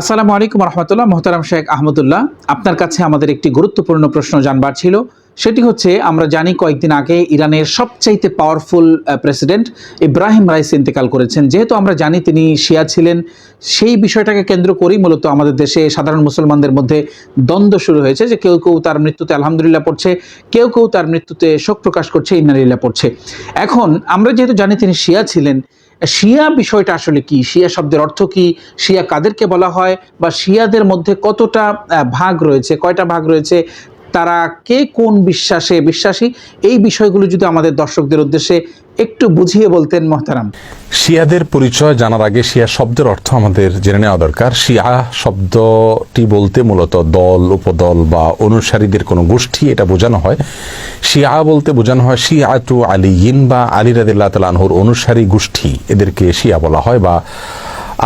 আসসালামু আলাইকুম রহমতুল্লাহ মোহতারাম শেখ আহমদুল্লাহ। আপনার কাছে আমাদের একটি গুরুত্বপূর্ণ প্রশ্ন জানবার ছিল। সেটি হচ্ছে, আমরা জানি কয়েকদিন আগে ইরানের সবচাইতে পাওয়ারফুল প্রেসিডেন্ট ইব্রাহিম রাইস ইন্তেকাল করেছেন। যেহেতু আমরা জানি তিনি শিয়া ছিলেন, সেই বিষয়টাকে কেন্দ্র করেই মূলত আমাদের দেশে সাধারণ মুসলমানদের মধ্যে দ্বন্দ্ব শুরু হয়েছে যে কেউ কেউ তার মৃত্যুতে আলহামদুলিল্লাহ পড়ছে, কেউ কেউ তার মৃত্যুতে শোক প্রকাশ করছে ইন্নালিল্লাহ পড়ছে। এখন, আমরা যেহেতু জানি তিনি শিয়া ছিলেন শিয়া বিষয়টা আসলে কি? শিয়া শব্দের অর্থ কি? শিয়া কাদেরকে বলা হয়? বা শিয়াদের মধ্যে কতটা ভাগ রয়েছে? কয়টা ভাগ রয়েছে? তারা কে কোন বিশ্বাসে বিশ্বাসী? এই বিষয়গুলো যদি আমাদের দর্শকদের উদ্দেশ্যে একটু বুঝিয়ে বলতেন মহতারাম। শিয়াদের পরিচয় জানার আগে শিয়া শব্দের অর্থ আমাদের জেনে নেওয়া দরকার। শিয়া শব্দটি বলতে মূলত দল উপদল বা অনুসারীদের কোনো গোষ্ঠী এটা বোঝানো হয়। শিয়া বলতে বোঝানো হয় শিয়াতু ইন বা আলী রাদিল্লাহ তালানহুর অনুসারী গোষ্ঠী। এদেরকে শিয়া বলা হয় বা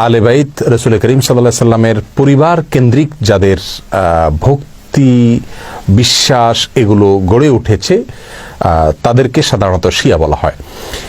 আলেবাইত রসুল করিম সাল্লাহ সাল্লামের পরিবার কেন্দ্রিক যাদের আহ, ভক্তি বিশ্বাস এগুলো গড়ে উঠেছে তাদেরকে সাধারণত শিয়া বলা হয়।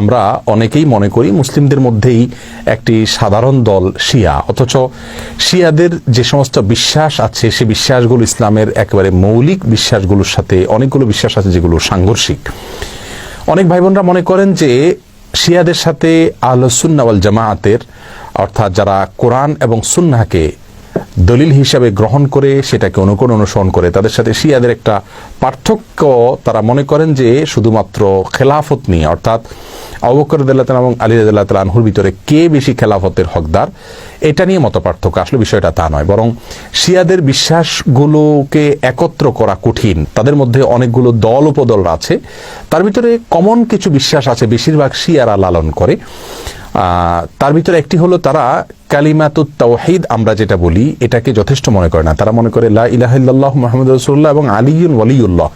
আমরা অনেকেই মনে করি মুসলিমদের মধ্যেই একটি সাধারণ দল শিয়া। অথচ শিয়াদের যে সমস্ত বিশ্বাস আছে, সে বিশ্বাসগুলো ইসলামের একেবারে মৌলিক বিশ্বাসগুলোর সাথে অনেকগুলো বিশ্বাস আছে যেগুলো সাংঘর্ষিক। অনেক ভাই বোনরা মনে করেন যে শিয়াদের সাথে আলসুন্নাওয়াল জামায়াতের অর্থাৎ যারা কোরআন এবং সুন্নাহকে দলিল হিসাবে গ্রহণ করে, সেটাকে অনুকরণ অনুসরণ করে, তাদের সাথে শিয়াদের একটা পার্থক্য তারা মনে করেন যে শুধুমাত্র খেলাফত নিয়ে, অর্থাৎ অবকর দেলাত এবং আলী রাদিল্লাহ তাআলা আনহুর ভিতরে কে বেশি খেলাফতের হকদার, এটা নিয়ে মত পার্থক্য আসলে বিষয়টা তা নয়, বরং শিয়াদের বিশ্বাসগুলোকে একত্র করা কঠিন। তাদের মধ্যে অনেকগুলো দল উপদল আছে। তার ভিতরে কমন কিছু বিশ্বাস আছে, বেশিরভাগ শিয়ারা লালন করে। তার ভিতরে একটি হলো তারা কালিমাতুত তাওহিদ, আমরা যেটা বলি, এটাকে যথেষ্ট মনে করে না। তারা মনে করে লা ইলাহা ইল্লাল্লাহ রসুল্লাহ এবং আলিউন ওয়ালিউল্লাহ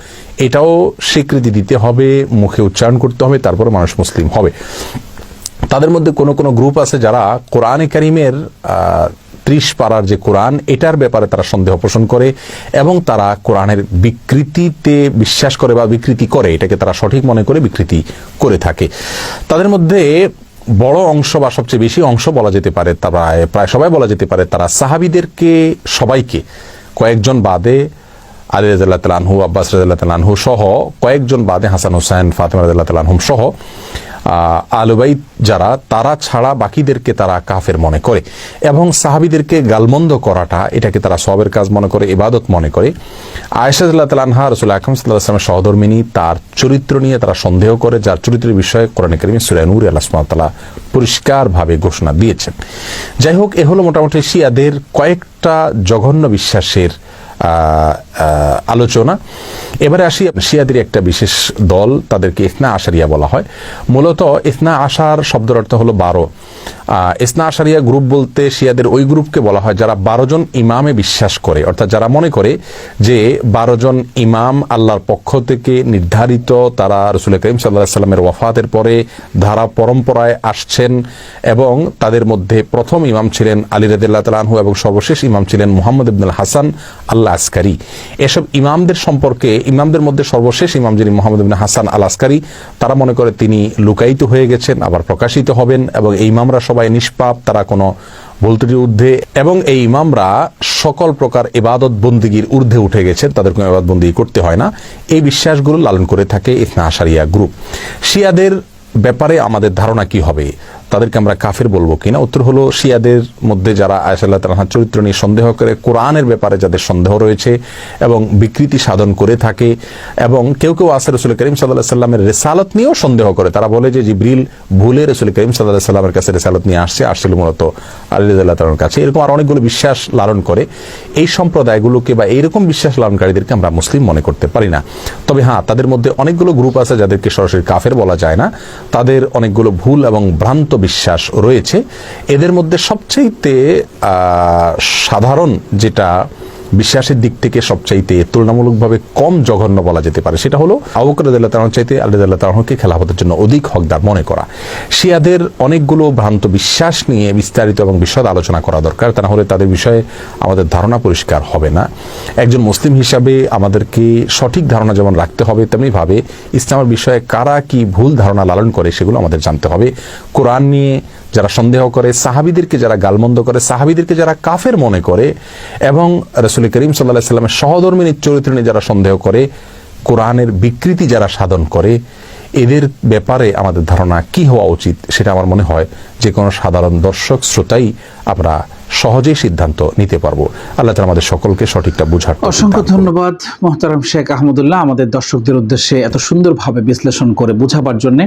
এটাও স্বীকৃতি দিতে হবে, মুখে উচ্চারণ করতে হবে, তারপরে মানুষ মুসলিম হবে। তাদের মধ্যে কোনো কোনো গ্রুপ আছে যারা কোরআনে কারিমের ত্রিশ পাড়ার যে কোরআন, এটার ব্যাপারে তারা সন্দেহ পোষণ করে এবং তারা কোরআনের বিকৃতিতে বিশ্বাস করে বা বিকৃতি করে, এটাকে তারা সঠিক মনে করে বিকৃতি করে থাকে। তাদের মধ্যে বড় অংশ বা সবচেয়ে বেশি অংশ বলা যেতে পারে তারা, প্রায় সবাই বলা যেতে পারে তারা সাহাবিদেরকে, সবাইকে। কয়েকজন বাদে আলী রাজাল্লাহ তালানহু আব্বাস রাজাল্লাহ তালানহু সহ কয়েকজন বাদে হাসান হুসাইন, ফাতেমা রাজাল্লাহ সহ আলুবাই যারা, তারা ছাড়া বাকিদেরকে তারা কাফের মনে করে এবং সাহাবিদেরকে গালমন্দ করাটা, এটাকে তারা সবের কাজ মনে করে, ইবাদত মনে করে। আয়সাদুল্লাহ তালানহা রসুল আকরম সাল্লাহ আসলামের সহধর্মিনী, তার চরিত্র নিয়ে তারা সন্দেহ করে, যার চরিত্রের বিষয়ে কোরআন করিম সুরানুর আল্লাহ সুমাতালা পরিষ্কারভাবে ঘোষণা দিয়েছেন। যাই হোক, এ হলো মোটামুটি শিয়াদের কয়েকটা জঘন্য বিশ্বাসের আলোচনা। এবারে আসি শিয়াদের একটা বিশেষ দল, তাদেরকে ইসনা আশারিয়া বলা হয়। মূলত ইসনা আশার শব্দের অর্থ হলো বারো। ইসনা আশারিয়া গ্রুপ বলতে শিয়াদের ওই গ্রুপকে বলা হয় যারা বারো জন ইমামে বিশ্বাস করে। অর্থাৎ যারা মনে করে যে বারো জন ইমাম আল্লাহর পক্ষ থেকে নির্ধারিত, তারা রসুল করিম সাল্লাহ সাল্লামের ওয়াফাতের পরে ধারা পরম্পরায় আসছেন এবং তাদের মধ্যে প্রথম ইমাম ছিলেন আলী রাদিল্লাহ তালাহু এবং সর্বশেষ ইমাম ছিলেন মোহাম্মদ ইবনুল হাসান আল্লাহ আসকারি এসব ইমামদের সম্পর্কে ইমামদের মধ্যে সর্বশেষ ইমাম যিনি মোহাম্মদ ইবনে হাসান আল আসকারি তারা মনে করে তিনি লুকায়িত হয়ে গেছেন, আবার প্রকাশিত হবেন এবং এই ইমামরা সবাই নিষ্পাপ, তারা কোনো ভুলত্রুটির ঊর্ধ্বে এবং এই ইমামরা সকল প্রকার ইবাদত বন্দিগির ঊর্ধ্বে উঠে গেছেন, তাদের কোনো ইবাদত বন্দি করতে হয় না। এই বিশ্বাসগুলো লালন করে থাকে ইসনা আশারিয়া গ্রুপ। শিয়াদের ব্যাপারে আমাদের ধারণা কি হবে? তাদেরকে আমরা কাফের বলব কিনা? উত্তর হলো, শিয়াদের মধ্যে যারা আয়সাল্লাহ তালাহার চরিত্র নিয়ে সন্দেহ করে, কোরআনের ব্যাপারে যাদের সন্দেহ রয়েছে এবং বিকৃতি সাধন করে থাকে, এবং কেউ কেউ আসে রসুল করিম সাল্লাহ সাল্লামের রেসালত নিয়েও সন্দেহ করে। তারা বলে যে জিব্রিল ভুলে রসুল করিম সাল্লাহ সাল্লামের কাছে রেসালত নিয়ে আসছে, আসছিল মূলত আলিদাল্লাহ তালার কাছে। এরকম আর অনেকগুলো বিশ্বাস লালন করে। এই সম্প্রদায়গুলোকে বা এইরকম বিশ্বাস লালনকারীদেরকে আমরা মুসলিম মনে করতে পারি না। তবে হ্যাঁ তাদের মধ্যে অনেকগুলো গ্রুপ আছে যাদেরকে সরাসরি কাফের বলা যায় না। তাদের অনেকগুলো ভুল এবং ভ্রান্ত বিশ্বাস রয়েছে। এদের মধ্যে সবচেয়ে সাধারণ যেটা বিশ্বাসের দিক থেকে সবচাইতে তুলনামূলকভাবে কম জঘন্য বলা যেতে পারে, সেটা হলো আবুকর রাদিয়াল্লাহু তাআলা চাইতে আলী রাদিয়াল্লাহু তাআলাকে খেলাফতের জন্য অধিক হকদার মনে করা। শিয়াদের অনেকগুলো ভ্রান্ত বিশ্বাস নিয়ে বিস্তারিত এবং বিশদ আলোচনা করা দরকার, তা হলে তাদের বিষয়ে আমাদের ধারণা পরিষ্কার হবে না। একজন মুসলিম হিসাবে আমাদেরকে সঠিক ধারণা যেমন রাখতে হবে, তেমনিভাবে ইসলামের বিষয়ে কারা কি ভুল ধারণা লালন করে সেগুলো আমাদের জানতে হবে। কোরআন নিয়ে যারা সন্দেহ করে সাহাবিদেরকে যারা গালমন্দ করে সাহাবিদেরকে যারা কাফের মনে করে এবং রসুল করিম সাল্লাহ সাল্লামের সহধর্মিনীর চরিত্র নিয়ে যারা সন্দেহ করে কোরআনের বিকৃতি যারা সাধন করে এদের ব্যাপারে আমাদের ধারণা কি হওয়া উচিত সেটা আমার মনে হয় যে কোনো সাধারণ দর্শক শ্রোতাই আমরা সহজেই সিদ্ধান্ত নিতে পারব। আল্লাহ তালা আমাদের সকলকে সঠিকটা বুঝার অসংখ্য ধন্যবাদ মোহতারাম শেখ আহমদুল্লাহ আমাদের দর্শকদের উদ্দেশ্যে এত সুন্দরভাবে বিশ্লেষণ করে বোঝাবার জন্য।